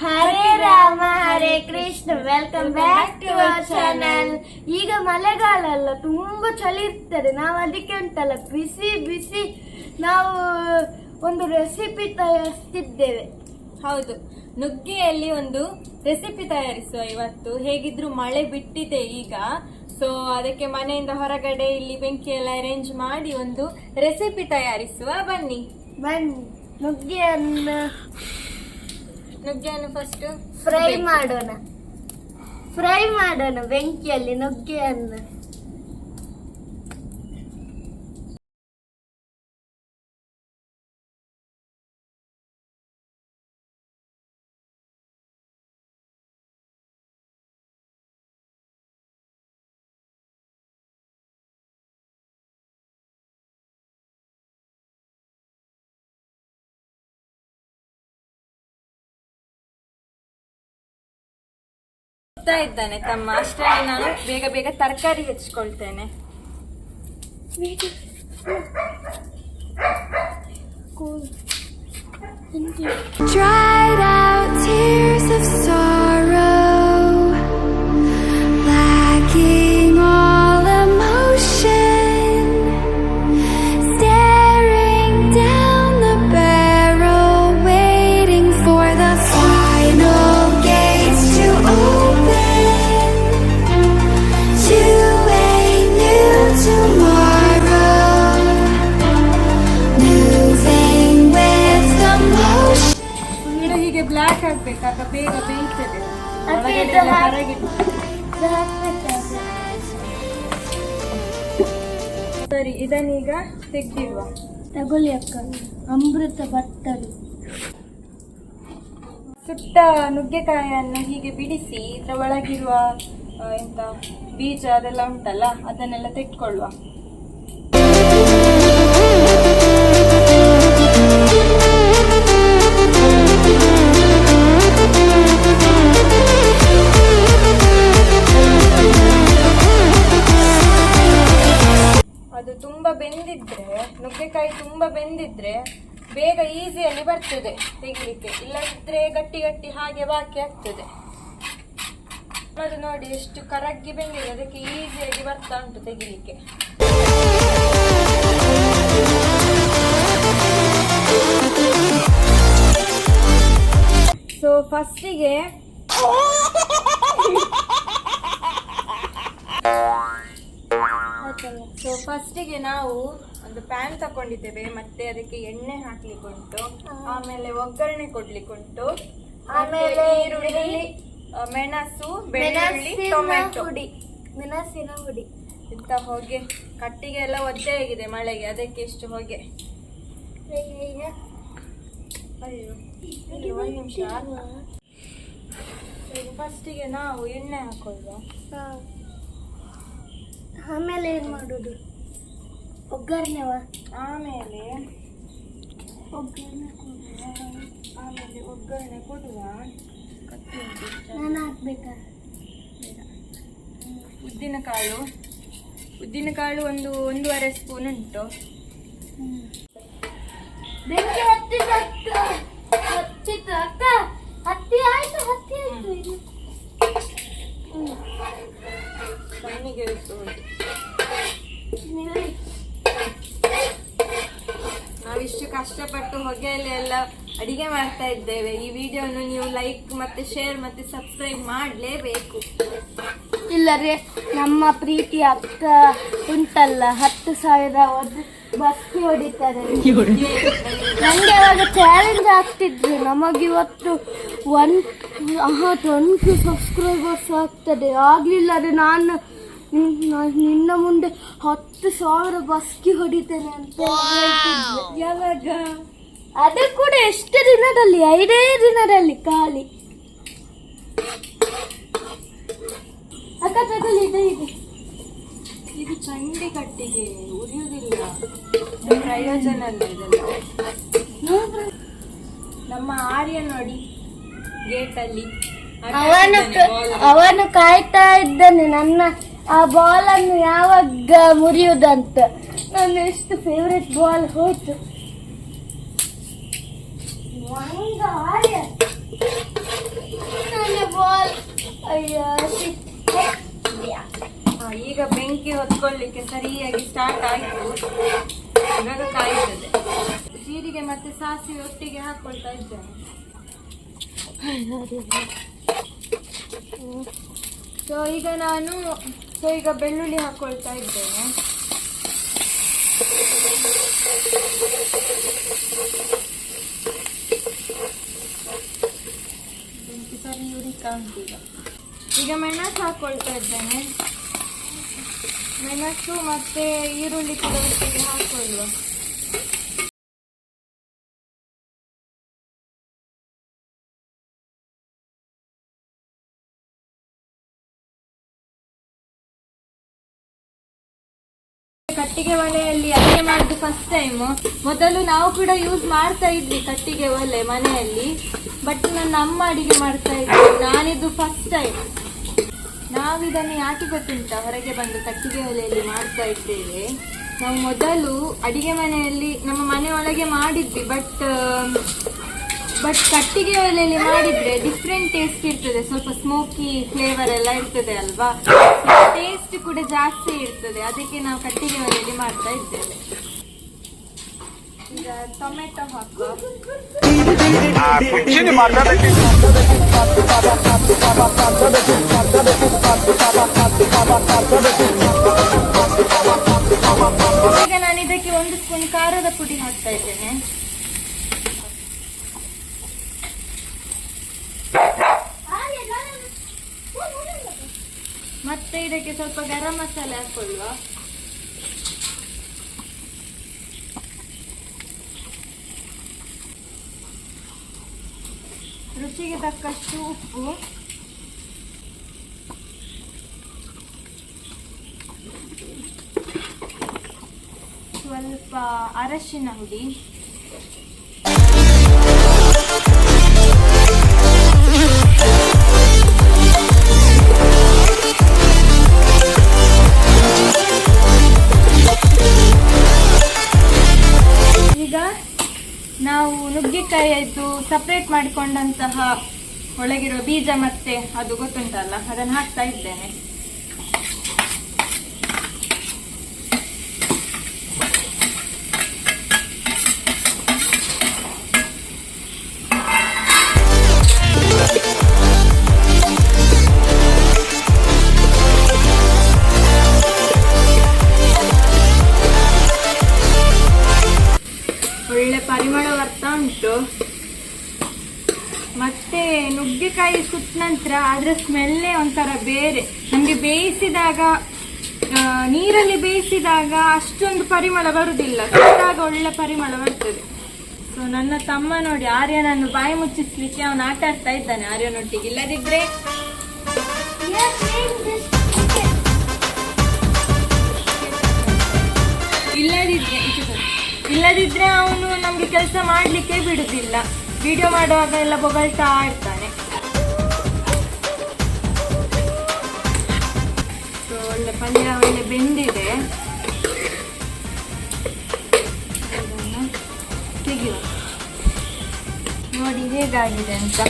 Hare Rama, Hare Krishna welcome back to ಈಗ ಮಳೆಗಾಲ ಅಲ್ಲ ತುಂಬಾ ಚಳಿ ಇರ್ತದೆ. ನಾವು ಅದಕ್ಕೆ ಉಂಟಲ್ಲ ಬಿಸಿ ಬಿಸಿ ನಾವು ಒಂದು ರೆಸಿಪಿ ತಯಾರಿಸ್ತಿದ್ದೇವೆ. ಹೌದು. ನುಗ್ಗೆಯಲ್ಲಿ ಒಂದು ರೆಸಿಪಿ ತಯಾರಿಸುವ ಇವತ್ತು. ಹೇಗಿದ್ರು ಮಳೆ ಬಿಟ್ಟಿದೆ ಈಗ. ಸೊ ಅದಕ್ಕೆ ಮನೆಯಿಂದ ಹೊರಗಡೆ ಇಲ್ಲಿ ಬೆಂಕಿ ಎಲ್ಲ ಅರೇಂಜ್ ಮಾಡಿ ಒಂದು ರೆಸಿಪಿ ತಯಾರಿಸುವ ಬನ್ನಿ. ಬನ್ನಿ. ನುಗ್ಗೆಯನ್ನು ನುಗ್ಗೆಯನ್ನು ಫಸ್ಟ್ ಫ್ರೈ ಮಾಡೋಣ. ಫ್ರೈ ಮಾಡೋಣ ಬೆಂಕಿಯಲ್ಲಿ ನುಗ್ಗೆಯನ್ನು. ಹೋಗ್ತಾ ಇದ್ದಾನೆ. ತಮ್ಮ ಅಷ್ಟರಲ್ಲಿ ನಾನು ಬೇಗ ಬೇಗ ತರಕಾರಿ ಹೆಚ್ಚಿಕೊಳ್ತೇನೆ dried ಸರಿ ಇದನ್ನೀಗ ತೆಗ್ದಿಡುವ. ತಗೊಳ್ಳಿ ಅಕ್ಕ. ಅಮೃತ ಬತ್ತಲು. ಸುಟ್ಟ ನುಗ್ಗೆಕಾಯಿಯನ್ನು ಹೀಗೆ ಬಿಡಿಸಿ ಇದರ ಒಳಗಿರುವ ಎಂತ ಬೀಜ ಅದೆಲ್ಲ ಉಂಟಲ್ಲ ಅದನ್ನೆಲ್ಲ ತೆಕ್ಕೊಳ್ಳುವ. ಬರ್ತದೆ ತೆಗಿಲಿಕ್ಕೆ. ಇಲ್ಲದಿದ್ರೆ ಗಟ್ಟಿ ಗಟ್ಟಿ ಹಾಗೆ ಬಾಕಿ ಆಗ್ತದೆ. ಅದು ನೋಡಿ ಎಷ್ಟು ಕರಗಿ ಬೆಂದಿದೆ. ಅದಕ್ಕೆ ಈಸಿಯಾಗಿ ಬರ್ತಾ ಉಂಟು ತೆಗಿಲಿಕ್ಕೆ. ಸೊ ಫಸ್ಟಿಗೆ ಸೊ ಫಸ್ಟಿಗೆ ನಾವು ಒಂದು ಪ್ಯಾನ್ ತಕೊಂಡಿದ್ದೇವೆ ಮತ್ತೆ ಅದಕ್ಕೆ ಎಣ್ಣೆ ಹಾಕ್ಲಿಕ್ಕೆ ಉಂಟು ಆಮೇಲೆ ಒಗ್ಗರಣೆ ಕೊಡ್ಲಿಕ್ಕೆ ಉಂಟು ಆಮೇಲೆ ಈರುಳ್ಳಿ ಮೆಣಸು ಬೆಳ್ಳುಳ್ಳಿ ಟೊಮೆಟೊ. ಹುಡಿ ಮೆಣಸಿನ ಹುಡಿ ಇಂತ ಹೊಗೆ. ಕಟ್ಟಿಗೆ ಎಲ್ಲ ಒದ್ದೆ ಆಗಿದೆ ಮಳೆಗೆ ಅದಕ್ಕೆ ಎಷ್ಟು ಹೊಗೆ. ಅಯ್ಯೋ ಒಂದು ನಿಮಿಷ. ಫಸ್ಟಿಗೆ ನಾವು ಎಣ್ಣೆ ಹಾಕೊಳ್ಳುವ. ಆಮೇಲೆ ಏನು ಮಾಡೋದು? ಒಗ್ಗರಣೆವ ಆಮೇಲೆ ಒಗ್ಗರಣೆ ಕೊಡುವ. ಆಮೇಲೆ ಒಗ್ಗರಣೆ ಕೊಡುವ. ನಾನು ಹಾಕ್ಬೇಕಾ? ಉದ್ದಿನಕಾಳು ಉದ್ದಿನಕಾಳು ಒಂದು ಒಂದೂವರೆ ಸ್ಪೂನ್ ಉಂಟು. ಬೆಂಕಿ ಹತ್ತಿದ ಅಕ್ಕ ಹತ್ತಿತ್ತು ಅಕ್ಕ ಹತ್ತಿ ಆಯ್ತು ಹತ್ತಿ ಆಯ್ತು ಇದು. ನಿಲ್ಲಿ. ನಾವಿಷ್ಟು ಕಷ್ಟಪಟ್ಟು ಹೊಗೆಯಲ್ಲಿ ಎಲ್ಲ ಅಡಿಗೆ ಮಾಡ್ತಾ ಇದ್ದೇವೆ ಈ ವಿಡಿಯೋನು ನೀವು ಲೈಕ್ ಮತ್ತೆ ಶೇರ್ ಮತ್ತೆ ಸಬ್ಸ್ಕ್ರೈಬ್ ಮಾಡಲೇಬೇಕು ಇಲ್ಲರೇ ನಮ್ಮ ಪ್ರೀತಿ ಅಕ್ಕ ಉಂಟಲ್ಲ, ಹತ್ತು ಸಾವಿರ ಒಂದು ಬಸ್ಕಿ ಹೊಡಿತಾರೆ. ನಂಗೆ ಅವಾಗ ಚಾಲೆಂಜ್ ಆಗ್ತಿದ್ರು. ನಮಗಿವತ್ತು ಒನ್ ಟ್ವೆಂಟಿ ಸಬ್ಸ್ಕ್ರೈಬರ್ಸ್ ಆಗ್ತದೆ. ಆಗ್ಲಿಲ್ಲ ಅದು ನಾನು ನಿನ್ನ ಮುಂದೆ ಹತ್ತು ಸಾವಿರ ಬಸ್ಕಿ ಹೊಡಿತೇನೆ ಅಂತ. ಯಾವಾಗ? ಅದು ಕೂಡ ಎಷ್ಟು ದಿನದಲ್ಲಿ? ಐದೇ ದಿನದಲ್ಲಿ ಖಾಲಿ. ಅಕ್ಕ ತಗೊಳ್ಳಿ ಇದು ಇದೆ ಇದು ಚಂಡಿ ಕಟ್ಟಿಗೆ ಉರಿಯುವುದಿಲ್ಲ. ಪ್ರಯೋಜನ ಅಲ್ಲ ಇದೆಲ್ಲ. ನಮ್ಮ ಆರ್ಯ ನೋಡಿ ಗೇಟಲ್ಲಿ. ಅವನು. ಅವನು ಕಾಯ್ತಾ ಇದ್ದಾನೆ ನನ್ನ ಆ ಬಾಲ್ ಅನ್ನು ಯಾವಾಗ ಮುರಿಯುವುದಂತ ನನ್ನ ಎಷ್ಟು ಫೇವ್ರೆಟ್ ಬಾಲ್ ಹೋಯ್ತು. ಒಂದು ಆರ್ಯ. ನನ್ನ ಬಾಲ್ ಅಯ್ಯೋ ಈಗ ಬೆಂಕಿ ಹೊತ್ಕೊಳ್ಳಿಕ್ಕೆ ಸರಿಯಾಗಿ ಸ್ಟಾರ್ಟ್ ಆಯಿತು. ಇವಾಗ ಕಾಯ್ತದೆ ಜೀರಿಗೆ ಮತ್ತೆ ಸಾಸಿವೆ ಒಟ್ಟಿಗೆ ಹಾಕೊಳ್ತಾ ಇದ್ದೇನೆ. ಸೊ ಈಗ ನಾನು ಸೊ ಈಗ ಬೆಳ್ಳುಳ್ಳಿ ಹಾಕೊಳ್ತಾ ಇದ್ದೇನೆ. ಬೆಂಕಿ ಸರಿ ಉರಿತಾ ಕಾಣ್ತೀಗ ಈಗ ಮೆಣಸು ಹಾಕೊಳ್ತಾ ಇದ್ದೇನೆ. ಮೆಣಸು ಮತ್ತೆ ಈರುಳ್ಳಿ ಕೂಡ ಹಾಕೊಳ್ಳುವ ಕಟ್ಟಿಗೆ ಒಲೆಯಲ್ಲಿ ಅಡುಗೆ ಮಾಡಿದ್ದು ಫಸ್ಟ್ ಟೈಮ್ ಮೊದಲು ನಾವು ಕೂಡ ಯೂಸ್ ಮಾಡ್ತಾ ಇದ್ವಿ ಕಟ್ಟಿಗೆ ಒಲೆ ಮನೆಯಲ್ಲಿ ಬಟ್ ನನ್ನ ಅಮ್ಮ ಅಡಿಗೆ ಮಾಡ್ತಾ ಇದ್ವಿ ನಾನಿದ್ದು ಫಸ್ಟ್ ಟೈಮ್ ನಾವಿದನ್ನು ಯಾಕೆ ಗೊತ್ತುಂಟ? ಹೊರಗೆ ಬಂದು ಕಟ್ಟಿಗೆ ಒಲೆಯಲ್ಲಿ ಮಾಡ್ತಾ ಇದ್ದೇವೆ. ನಾವು ಮೊದಲು ಅಡಿಗೆ ಮನೆಯಲ್ಲಿ, ನಮ್ಮ ಮನೆ ಒಳಗೆ ಮಾಡಿದ್ವಿ ಬಟ್ ಬಟ್ ಕಟ್ಟಿಗೆ ಒಲೆಯಲ್ಲಿ ಮಾಡಿದ್ರೆ ಡಿಫ್ರೆಂಟ್ ಟೇಸ್ಟ್ ಇರ್ತದೆ. ಸ್ವಲ್ಪ ಸ್ಮೋಕಿ ಫ್ಲೇವರ್ ಎಲ್ಲ ಇರ್ತದೆ ಅಲ್ವಾ? ಟೇಸ್ಟ್ ಕೂಡ ಜಾಸ್ತಿ ಇರ್ತದೆ. ಅದಕ್ಕೆ ನಾವು ಕಟ್ಟಿಗೆ ಒಲೆಯಲ್ಲಿ ಮಾಡ್ತಾ ಇದ್ದೇವೆ. ಟೊಮೆಟೊ ಹಾಕುವ ಈಗ ನಾನು ಇದಕ್ಕೆ ಒಂದು ಸ್ಪೂನ್ ಖಾರದ ಪುಡಿ ಹಾಕ್ತಾ ಇದ್ದೇನೆ. ಮತ್ತೆ ಇದಕ್ಕೆ ಸ್ವಲ್ಪ ಗರಂ ಮಸಾಲೆ ಹಾಕೊಳ್ಳುವ. ರುಚಿಗೆ ತಕ್ಕಷ್ಟು ಉಪ್ಪು. ಸ್ವಲ್ಪ ಅರಶಿನ ಹುಡಿ. ನಾವು ನುಗ್ಗೆಕಾಯಿಯದ್ದು ಸಪ್ರೇಟ್ ಮಾಡಿಕೊಂಡಂತಹ ಒಳಗಿರುವ ಬೀಜ ಮತ್ತೆ ಅದು ಗೊತ್ತುಂಟಲ್ಲ? ಅದನ್ನು ಹಾಕ್ತಾ ಇದ್ದೇನೆ. ನುಗ್ಗೆಕಾಯಿ ಸುತ್ತ ನಂತರ ಅದರ ಸ್ಮೆಲ್ಲೇ ಒಂಥರ ಬೇರೆ. ನಮಗೆ ಬೇಯಿಸಿದಾಗ ನೀರಲ್ಲಿ ಬೇಯಿಸಿದಾಗ ಅಷ್ಟೊಂದು ಪರಿಮಳ ಬರುವುದಿಲ್ಲ ಸುಟ್ಟಾಗ ಒಳ್ಳೆ ಪರಿಮಳ ಬರ್ತದೆ. ಸೊ ನನ್ನ ತಮ್ಮ ನೋಡಿ, ಆರ್ಯನನ್ನು ಬಾಯಿ ಮುಚ್ಚಿಸ್ಲಿಕ್ಕೆ ಅವನು ಆಟ ಆಡ್ತಾ ಇದ್ದಾನೆ, ಆರ್ಯನೊಟ್ಟಿಗೆ. ಇಲ್ಲದಿದ್ರೆ ಇಲ್ಲದಿದ್ರೆ ಇಲ್ಲದಿದ್ರೆ ಅವನು ನಮ್ಗೆ ಕೆಲಸ ಮಾಡ್ಲಿಕ್ಕೆ ಬಿಡುದಿಲ್ಲ. ವಿಡಿಯೋ ಮಾಡುವಾಗ ಎಲ್ಲ ಬೊಗಳ್ತಾ ಇರ್ತಾನೆ ಪಲ್ಯ ಒಳ್ಳೆ ಬೆಂದಿದೆ. ಇದನ್ನು ತೆಗೆಯುವ. ನೋಡಿ ಹೇಗಾಗಿದೆ ಅಂತ.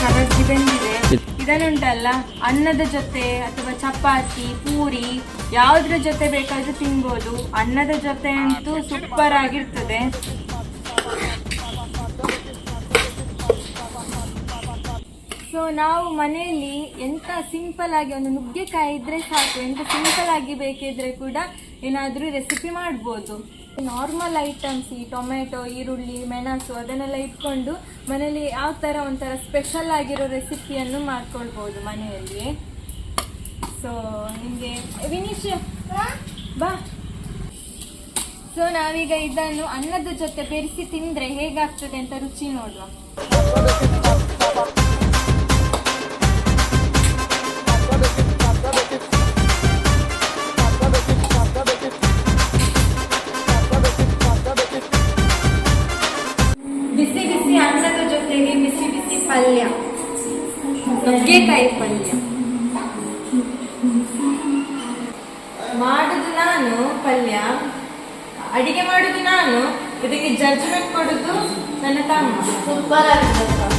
ಕರಗಿ ಬೆಂದಿದೆ. ಇದನ್ನುಂಟಲ್ಲ, ಅನ್ನದ ಜೊತೆ ಅಥವಾ ಚಪಾತಿ, ಪೂರಿ, ಯಾವುದ್ರ ಜೊತೆ ಬೇಕಾದ್ರೂ ತಿನ್ಬೋದು. ಅನ್ನದ ಜೊತೆ ಅಂತೂ ಸೂಪರ್ ಆಗಿರ್ತದೆ. ಸೊ ನಾವು ಮನೆಯಲ್ಲಿ ಎಂತ ಸಿಂಪಲ್ ಆಗಿ ಒಂದು ನುಗ್ಗೆಕಾಯಿ ಇದ್ರೆ ಸಾಕು, ಎಂತ ಸಿಂಪಲ್ ಆಗಿ ಬೇಕಿದ್ರೆ ಕೂಡ ಏನಾದರೂ ರೆಸಿಪಿ ಮಾಡ್ಬೋದು. ನಾರ್ಮಲ್ ಐಟಮ್ಸ್ ಈ ಟೊಮೆಟೊ ಈರುಳ್ಳಿ, ಮೆಣಸು ಅದನ್ನೆಲ್ಲ ಇಟ್ಕೊಂಡು ಮನೆಯಲ್ಲಿ ಯಾವ ಥರ ಒಂಥರ ಸ್ಪೆಷಲ್ ಆಗಿರೋ ರೆಸಿಪಿಯನ್ನು ಮಾಡ್ಕೊಳ್ಬೋದು ಮನೆಯಲ್ಲಿ. ಸೊ ನಿಮಗೆ ವಿನೀಶ್, ಬಾ. ಸೊ ನಾವೀಗ ಇದನ್ನು ಅನ್ನದ ಜೊತೆ ಬೆರೆಸಿ ತಿಂದ್ರೆ ಹೇಗಾಗ್ತದೆ ಅಂತ ರುಚಿ ನೋಡುವ. ಪಲ್ಯ. ನುಗ್ಗೆಕಾಯಿ ಪಲ್ಯ. ಮಾಡುದು ನಾನು ಪಲ್ಯ. ಅಡಿಗೆ ಮಾಡುದು ನಾನು. ಇದಕ್ಕೆ ಜಡ್ಜ್ಮೆಂಟ್ ಕೊಡುದು ನನ್ನ ತಮ್ಮ. ಸೂಪರ್ ಆಗಿದೆ